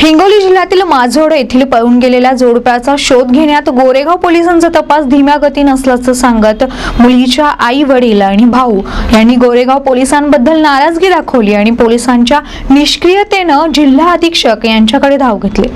हिंगोली जिल्ह्यातील माझोड येथील पळून गेलेल्या जोडप्याचा शोध घेण्यात गोरेगाव पोलिसांचा तपास धीम्या गतीनं असल्याचं सांगत मुलीच्या आई वडील आणि भाऊ यांनी गोरेगाव पोलिसांबद्दल नाराजगी दाखवली आणि पोलिसांच्या निष्क्रियतेनं जिल्हा अधीक्षक यांच्याकडे धाव घेतली.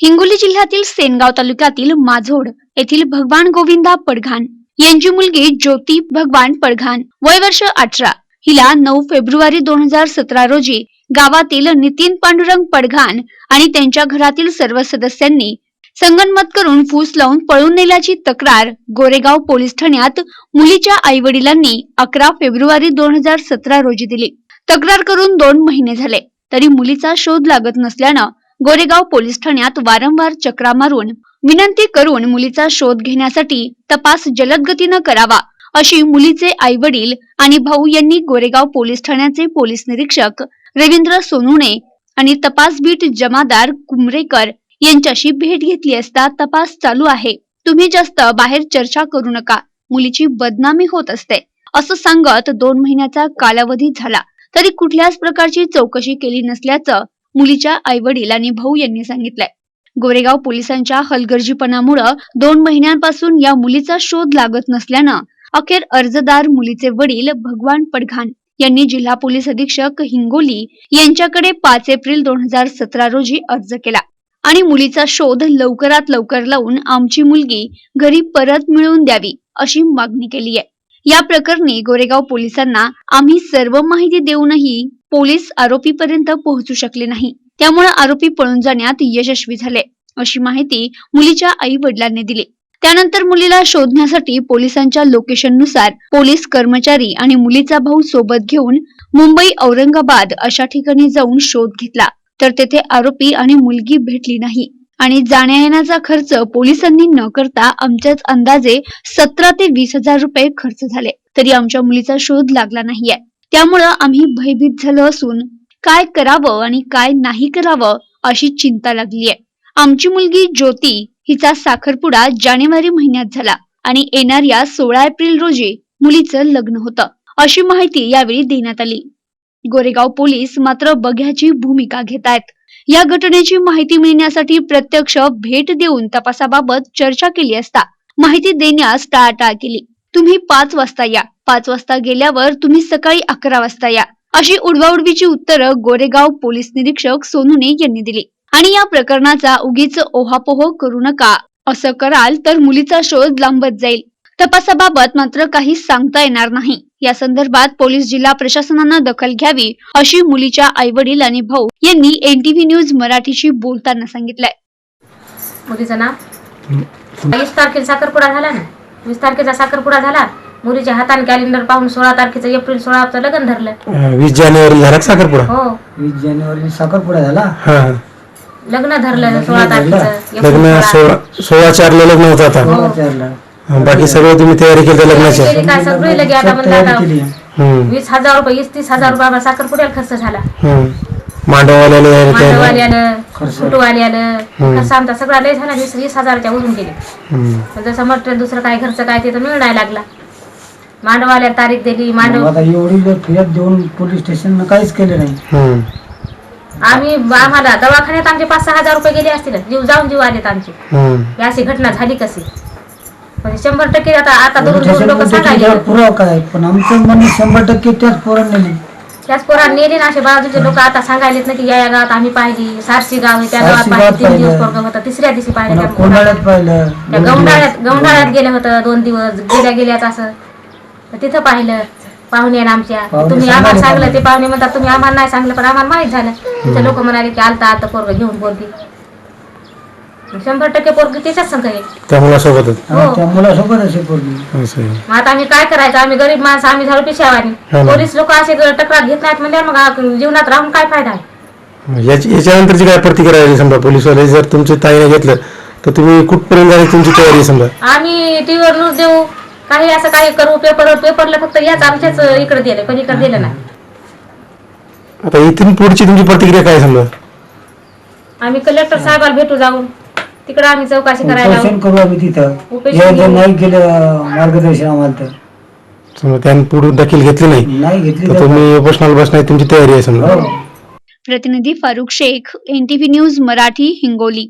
हिंगोली जिल्ह्यातील सेनगाव तालुक्यातील माझोड येथील भगवान गोविंदा पडघाण यांची मुलगी ज्योती भगवान पडघाण वय वर्ष अठरा. हिला नऊ फेब्रुवारी दोन हजार सतरा रोजी गावातील नितीन पांडुरंग पडघान आणि त्यांच्या घरातील सर्व सदस्यांनी संगनमत करून फूस लावून पळून नेल्याची तक्रार गोरेगाव पोलीस ठाण्यात मुलीच्या आई वडिलांनी अकरा फेब्रुवारी दोन हजार सतरा रोजी दिली. तक्रार करून दोन महिने झाले. तरी मुलीचा शोध लागत नसल्यानं गोरेगाव पोलीस ठाण्यात वारंवार चक्रा मारून विनंती करून मुलीचा शोध घेण्यासाठी तपास जलद गतीनं करावा अशी मुलीचे आई वडील आणि भाऊ यांनी गोरेगाव पोलीस ठाण्याचे पोलीस निरीक्षक रवींद्र सोनुणे आणि तपास बीट जमादार कुमरेकर यांच्याशी भेट घेतली असता तपास चालू आहे. तुम्ही जास्त बाहेर चर्चा करू नका. मुलीची बदनामी होत असते. असं सांगत दोन महिन्याचा कालावधी झाला. तरी कुठल्याच प्रकारची चौकशी केली नसल्याचं मुलीच्या आई वडील आणि भाऊ यांनी सांगितलंय. गोरेगाव पोलिसांच्या हलगर्जीपणामुळं दोन महिन्यांपासून या मुलीचा शोध लागत नसल्यानं अखेर अर्जदार मुलीचे वडील भगवान पडघाण यांनी जिल्हा पोलीस अधीक्षक हिंगोली यांच्याकडे पाच एप्रिल दोन हजार सतरा रोजी अर्ज केला. आणि मुलीचा शोध लवकरात लवकर लावून आमची मुलगी घरी परत मिळवून द्यावी अशी मागणी केली आहे. या प्रकरणी गोरेगाव पोलिसांना आम्ही सर्व माहिती देऊनही पोलीस आरोपीपर्यंत पोहोचू शकले नाही. त्यामुळे आरोपी पळून जाण्यात यशस्वी झाले अशी माहिती मुलीच्या आई वडिलांनी दिली. त्यानंतर मुलीला शोधण्यासाठी पोलिसांच्या लोकेशननुसार पोलीस कर्मचारी आणि मुलीचा भाऊ सोबत घेऊन मुंबई औरंगाबाद अशा ठिकाणी जाऊन शोध घेतला. तर तेथे आरोपी आणि मुलगी भेटली नाही. आणि जाण्या येण्याचा खर्च पोलिसांनी न करता आमच्याच अंदाजे सतरा ते वीस हजार रुपये खर्च झाले. तरी आमच्या मुलीचा शोध लागला नाहीये. त्यामुळं आम्ही भयभीत झालो असून काय करावं आणि काय नाही करावं अशी चिंता लागली आहे आमची मुलगी ज्योती हिचा साखरपुडा जानेवारी महिन्यात झाला आणि येणाऱ्या सोळा एप्रिल रोजी मुलीचं लग्न होतं. अशी माहिती यावेळी देण्यात आली. गोरेगाव पोलीस मात्र बघ्याची भूमिका घेत आहेत या घटनेची माहिती मिळण्यासाठी प्रत्यक्ष भेट देऊन तपासाबाबत चर्चा केली असता माहिती देण्यास टाळाटाळ केली. तुम्ही पाच वाजता या. पाच वाजता गेल्यावर तुम्ही सकाळी अकरा वाजता या. अशी उडवाउडवीची उत्तरं गोरेगाव पोलीस निरीक्षक सोनूने यांनी दिली. आणि या प्रकरणाचा उगीच ओहापोह करू नका. असं कराल तर मुलीचा शोध लांबत जाईल. तपासाबाबत मात्र काही सांगता येणार नाही. या संदर्भात पोलीस जिल्हा प्रशासनानं दखल घ्यावी अशी मुलीच्या आई वडील आणि भाऊ यांनी एनटीव्ही न्यूज मराठीशी बोलताना सांगितलंय. मुलीचं नाव? वीस तारखेला साखरपुडा झाला ना? वीस तारखेचा साखरपुडा झाला? मुलीच्या हाताने कॅलेंडर पाहून सोळा तारखेचं एप्रिल सोळाचं लग्न धरलं. वीस जानेवारी झाला साखरपुडा? हो. वीस जानेवारी साखरपुडा झाला. लग्न धरलं सोळा तारखेचं? लग्न. सोळा. सोळा सोळा चारला लग्न होतं आता. हो. बाकी सगळं तुम्ही तयारी केली लग्नाची? केली काय? सगळे लगे आता म्हणलं तयारी आता केली. हम्म, वीस हजार रुपये वीस तीस हजार रुपये आम्हाला साखरपुड्याला खर्च झाला. मांडवाली आलं खर्च. फुटवाली आलं खर्च आमचा सगळा लय झाला वीस वीस हजाराच्या उजून गेले. पण जसं म्हटलं दुसरं काय खर्च काय ते तर मिळणार लागला. मांडवाल्या तारीख दिली मांडव आता एवढी जर फिरत देऊन पोलीस स्टेशन काहीच केलं नाही. आम्ही आम्हाला दवाखान्यात आमचे पाच सहा हजार रुपये गेले असतील. जीव जाऊन जीव आलेत आमचे. हम्म. ही अशी घटना झाली कशी? म्हणजे शंभर टक्के आता आता दोन दोन लोक मध्ये सांगायले. त्याच्यावर पुरावा काय? पण आमचं म्हणणं शंभर टक्के त्याच पोरांनी नेली. त्याच पोरांना नेले ना असे बाजूचे लोक आता सांगायलेत ना की या या गावात आम्ही पाहिली. सारशी गाव आहे त्या गावात सारशी पाहिली. तीन दिवस पाहिलं. पोरगं होतं. तिसऱ्या दिवशी पाहिलं त्या पोराला. पाहिलं. गौंडाळ्यात गौंडाळ्यात गेलं होतं दोन दिवस. गेल्या गेल्यात असं. तर तिथं पाहिलं. पाहुणे आमच्या. पाहुणे तुम्ही आम्हाला सांगलं ते पाहिजे. पाहुणे म्हणतात तुम्ही आम्हाला नाही सांगलं पण आम्हाला माहीत झालं. तिथे लोक म्हणाले की आलता आता पोरग घेऊन पोरगी. शंभर टक्के पोरगी त्याच्याच संघ आहे. त्या मुलासोबतच? हा. त्या मुलासोबत असे पोरगी. असं आहे. मग आता आम्ही काय करायचं? आम्ही गरीब माणसं आम्ही झालो हो पिशावानी ना. पोलीस लोक असे तक्रार घेत नाहीत म्हणजे मग आ- जीवनात राहून काय फायदा आहे? याची याच्यानंतरची काय प्रतिक्रिया आहे समजा? पोलीसवाले जर तुमच्या ताईने घेतलं तर तुम्ही कुठपर्यंत झाली तुमची तयारी आहे समजा? आम्ही टीव्हीवर न्यूज देऊ. काही असं काही करू पेपर पेपरला फक्त याच आमच्याच इकडे दिलं पण इकडे दिलं नाही आता इथून पुढची तुमची प्रतिक्रिया काय समजा आम्ही कलेक्टर साहेबाला भेटू जाऊन. तिकडे आम्ही चौकशी करायला उपोषण. करू आम्ही तिथं. उपोषण जर. नाही केलं मार्गदर्शन आम्हाला तर. समजा त्यानं पुढे दखल घेतली नाही. नाही घेतली तर तर तुम्ही उपोषणाला बसण्याची तुमची तयारी आहे समजा. हो. प्रतिनिधी फारुख शेख एनटीव्ही न्यूज मराठी हिंगोली.